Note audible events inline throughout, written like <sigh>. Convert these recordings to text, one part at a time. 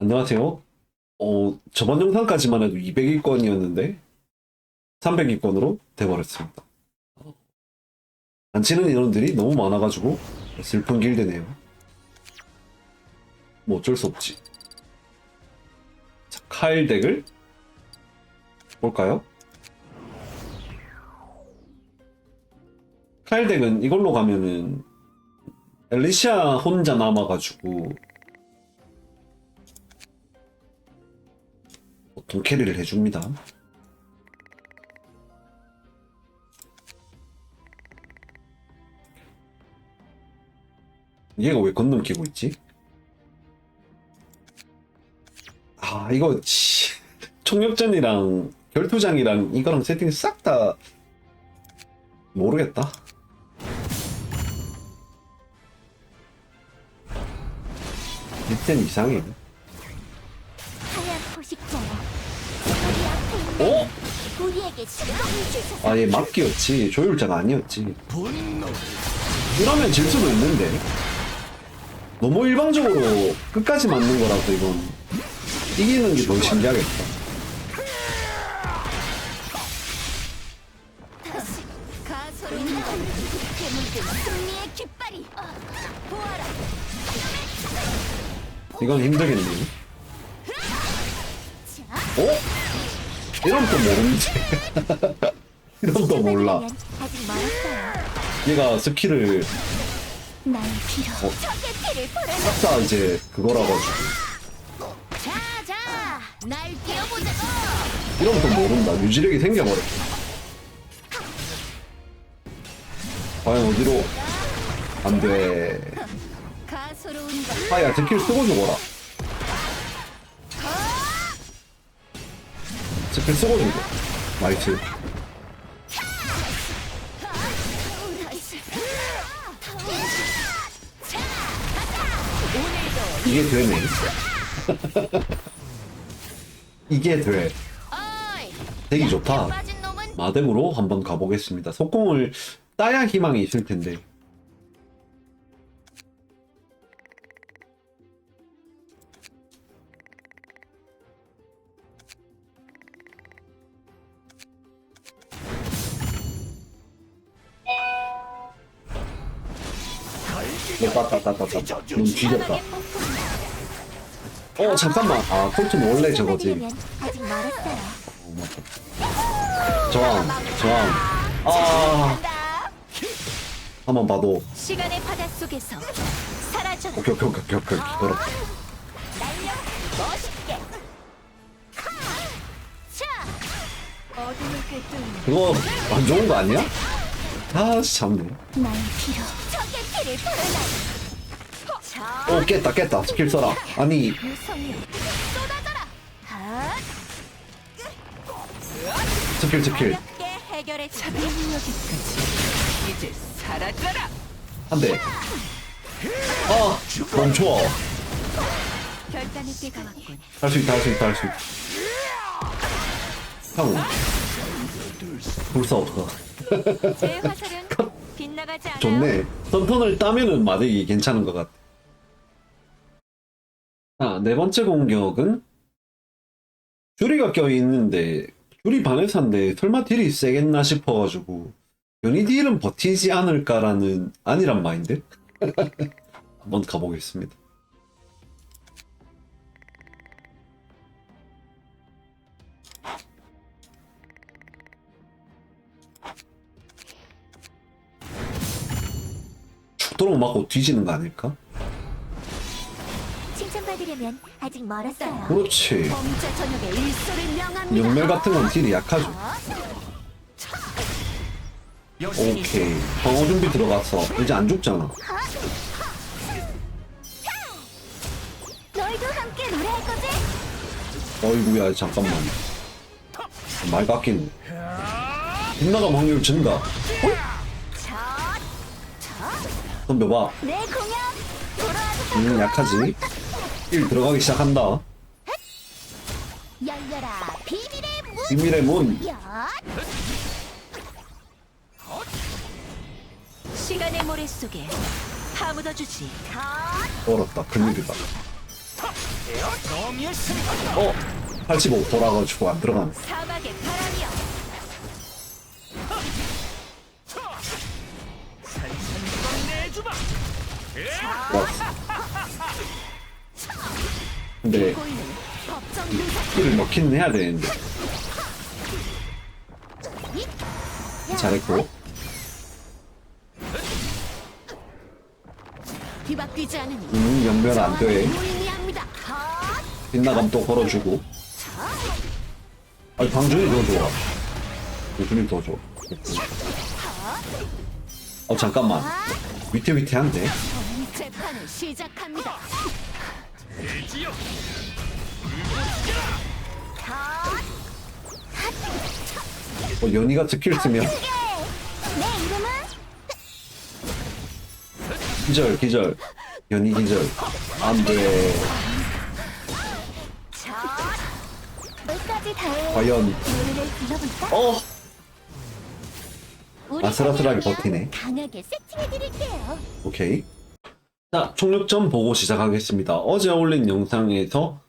안녕하세요. 어, 저번 영상까지만 해도 200위권이었는데 300위권으로 돼버렸습니다. 안 치는 인원들이 너무 많아가지고 슬픈 길드네요. 뭐 어쩔 수 없지. 자, 카일 덱을 볼까요? 카일 덱은 이걸로 가면은 엘리시아 혼자 남아가지고 보통 캐리를 해줍니다. 얘가 왜 건능 끼고 있지? 아 이거 치, 총력전이랑 결투장이랑 이거랑 세팅 싹다 모르겠다. 일단 이상해. 어? 우리에게 시간을 주소서. 아얘 막기였지 조율자가 아니었지. 이러면 질 수도 있는데 너무 일방적으로 끝까지 맞는 거라서 이건 이기는 게 더 신기하겠다. 다시 가소로 나가는 괴물들 승리의 깃발이 보아라. 이건 힘들겠네. 자, 어? 이런 또 모르지. 이런 또 몰라. 아직 멀었어요. 얘가 스킬을 나의 피로 어. 적의 피를 보라. 싹 다 이제 그거라 가지고 자, 자, 날 뛰어보자고. 이런 또 모른다. 유지력이 생겨버렸어. 과연 어디로? 안 돼. 가소로운 것. 아야 스킬 쓰고 죽어라. 쓰고 죽어. 나이스. 이게 되네. 이게 돼. <laughs> 어이, 되게 좋다. 마dem으로 한번 가보겠습니다. 속공을 따야 희망이 있을 텐데. 봤다, 봤다, 봤다. 눈 뒤졌다. 어, 잠깐만. 아, 콜트는 원래 저거지. 아직 멀었어요. 저항, 저항. 아. 한번 봐도. 시간의 바다 속에서 사라져라. 오케이, 오케이, 오케이, 오케이, 오케이. 걸어. 날려 멋있게. 어둠을 꿰뚫는 그거 안 좋은 거 아니야? 아, 참네. 나의 피로 오, 깼다, 깼다. 스킬 써라. 아니! 스킬, 스킬. 가볍게 해결해 주 여기까지 이제 사라져라 한 대. 아, 멈춰. 결단의 때가 왔군. 할수 있다, 할 수 있다, 할 수 있다. 형. 불사 없어. 빗나가지 않아요. 좋네. 선턴을 따면은 마덱이 괜찮은 것 같아. 아, 네 번째 공격은 큐리가 껴있는데 큐리 반해산데 설마 딜이 세겠나 싶어가지고 연이 딜은 버티지 않을까라는 아니란 마인드? <laughs> 한번 가보겠습니다. 죽도록 맞고 뒤지는 거 아닐까? 칭찬받으려면 아직 멀었어요. 그렇지. 범죄 저녁에 일소를 명합니다. 영멜 같은 건 딜이 약하죠. 오케이. 방어 준비 들어갔어. 이제 안 죽잖아. 너희도 함께 노래할 거지? 어이구야, 잠깐만. 말 깎이네. 빗나감 확률 증가. 자, 덤벼봐. 돌아와서 음, 약하지. 1 들어가기 시작한다. 비밀의 문. 시간의 모래 속에 파묻어 주지 자, 얼었다. 큰일이다. 어? 85 돌아가지고 안 들어가네 사막의 바람이여 근데 법정 누사 키를 넣기는 해야 되는데. 잘했고. 음 연결 안돼. 무의미합니다. 헛! 빗나감 또 걸어주고. 아니 방준이 더 좋아. 방준이 더 좋아 어 잠깐만. 위태위태한데? 재판을 시작합니다. 어, 연희가 스킬 쓰면. 내 이름은? 기절 기절. 연희 기절. 안돼. 끝까지 과연. 노래를 불러볼까? 어 아슬아슬하게 버티네. 강하게 세팅해 드릴게요. 오케이. 자 총력전 보고 시작하겠습니다. 어제 올린 영상에서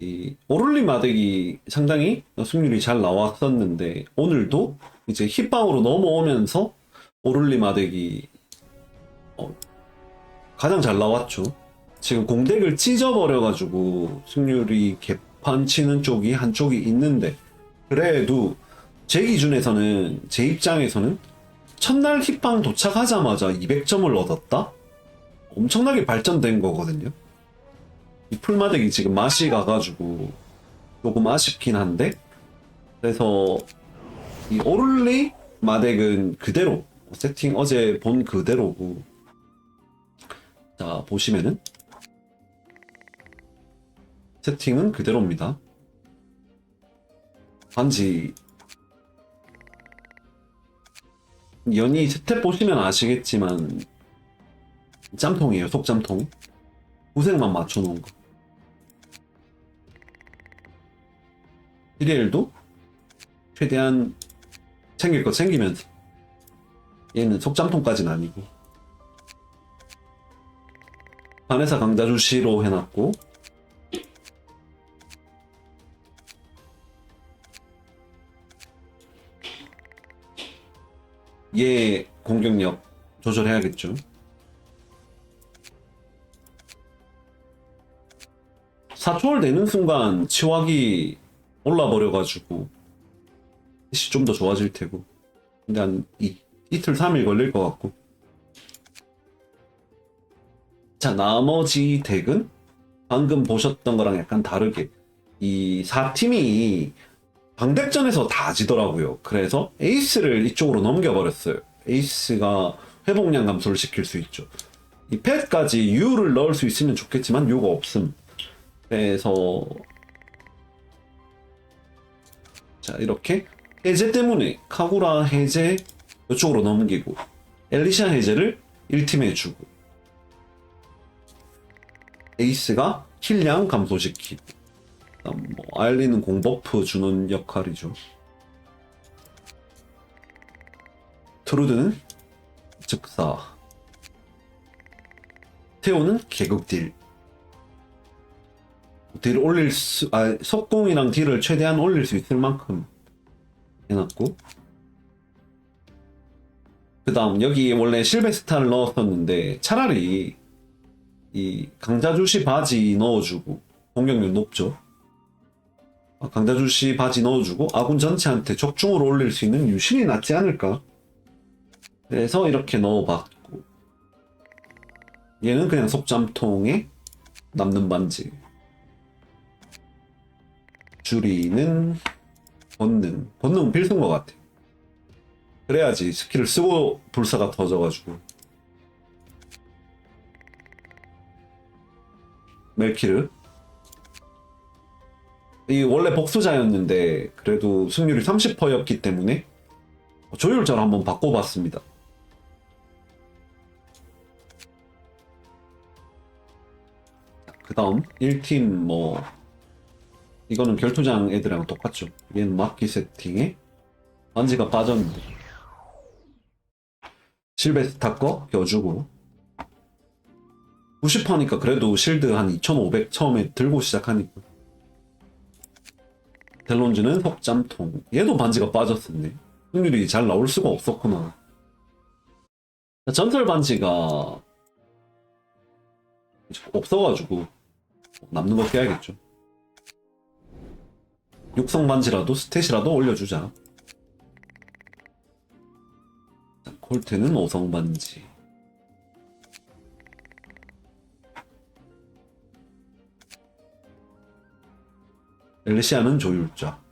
이 오를리 마덱이 상당히 승률이 잘 나왔었는데 오늘도 이제 힙방으로 넘어오면서 오를리 마덱이 어, 가장 잘 나왔죠. 지금 공덱을 찢어버려가지고 승률이 개판 치는 쪽이 한쪽이 있는데 그래도 제 기준에서는 제 입장에서는 첫날 힙방 도착하자마자 200점을 얻었다? 엄청나게 발전된 거거든요. 이 풀마덱이 지금 맛이 가가지고 조금 아쉽긴 한데 그래서 이 오를리 마덱은 그대로 세팅 어제 본 그대로고 자 보시면은 세팅은 그대로입니다. 반지 연이 스텝 보시면 아시겠지만 짬통이에요 속짬통. 구색만 맞춰놓은 거. 시리엘도 최대한 챙길 거 챙기면서 얘는 속짬통까지는 아니고. 반에사 강자주시로 해놨고 얘 공격력 조절해야겠죠. 사초월 되는 순간 치wak이 올라버려가지고 시 좀 더 좋아질 테고 근데 한 이, 이틀 3일 걸릴 것 같고 자 나머지 덱은 방금 보셨던 거랑 약간 다르게 이 4팀이 방백전에서 다 지더라고요. 그래서 에이스를 이쪽으로 넘겨버렸어요. 에이스가 회복량 감소를 시킬 수 있죠. 이 펫까지 U를 넣을 수 있으면 좋겠지만 U가 없음. 그래서 자 이렇게 해제 때문에 카구라 해제 이쪽으로 넘기고 엘리샤 해제를 1팀에 주고 에이스가 킬량 감소시키고 그다음 뭐 아일리는 공버프 주는 역할이죠. 트루드는 즉사. 테오는 개극 딜. 딜 올릴 수, 아, 속공이랑 딜을 최대한 올릴 수 있을 만큼 해놨고. 그 다음, 여기 원래 실베스타를 넣었었는데, 차라리 이 강자주시 바지 넣어주고, 공격력 높죠. 아, 강자주시 바지 넣어주고 아군 전체한테 적중으로 올릴 수 있는 유신이 낫지 않을까? 그래서 이렇게 넣어봤고. 얘는 그냥 속잠통에 남는 반지. 줄이는 본능 본능은 필수인 것 같아. 그래야지 스킬을 쓰고 불사가 터져가지고. 멜키르 이 원래 복수자였는데 그래도 승률이 30%였기 때문에 조율자를 한번 바꿔봤습니다. 그 다음 1팀 뭐 이거는 결투장 애들이랑 똑같죠. 얘는 막기 세팅에 반지가 빠졌는데 실베스타 거 껴주고 90%니까 그래도 실드 한 2500 처음에 들고 시작하니까 델론즈는 석잠통. 얘도 반지가 빠졌었네. 확률이 잘 나올 수가 없었구나. 전설 반지가 없어가지고 남는 거 깨야겠죠. 육성 반지라도 스탯이라도 올려주자. 자, 콜트는 5성 반지 엘리시아는 조율자.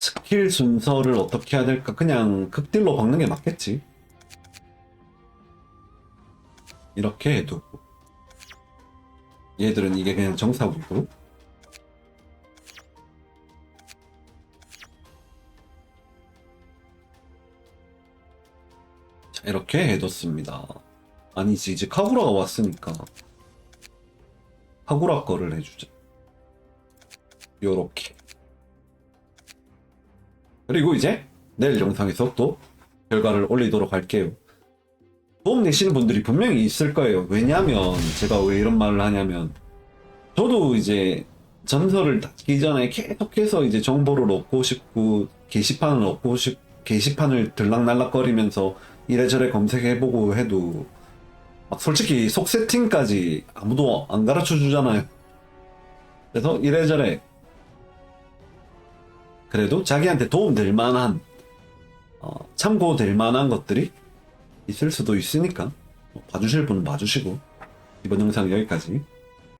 스킬 순서를 어떻게 해야 될까? 그냥 극딜로 박는 게 맞겠지. 이렇게 해두고. 얘들은 이게 그냥 정사구고. 자, 이렇게 해뒀습니다. 아니지, 이제 카구라가 왔으니까. 카구라 거를 해주자. 요렇게. 그리고 이제 내일 영상에서 또 결과를 올리도록 할게요. 도움 내시는 분들이 분명히 있을 거예요. 왜냐면 제가 왜 이런 말을 하냐면 저도 이제 전설을 닫기 전에 계속해서 이제 정보를 얻고 싶고 게시판을 얻고 싶 게시판을 들락날락거리면서 이래저래 검색해보고 해도 막 솔직히 속 세팅까지 아무도 안 가르쳐 주잖아요. 그래서 이래저래 그래도 자기한테 도움될 만한 어, 참고될 만한 것들이 있을 수도 있으니까 뭐 봐주실 분은 봐주시고 이번 영상 여기까지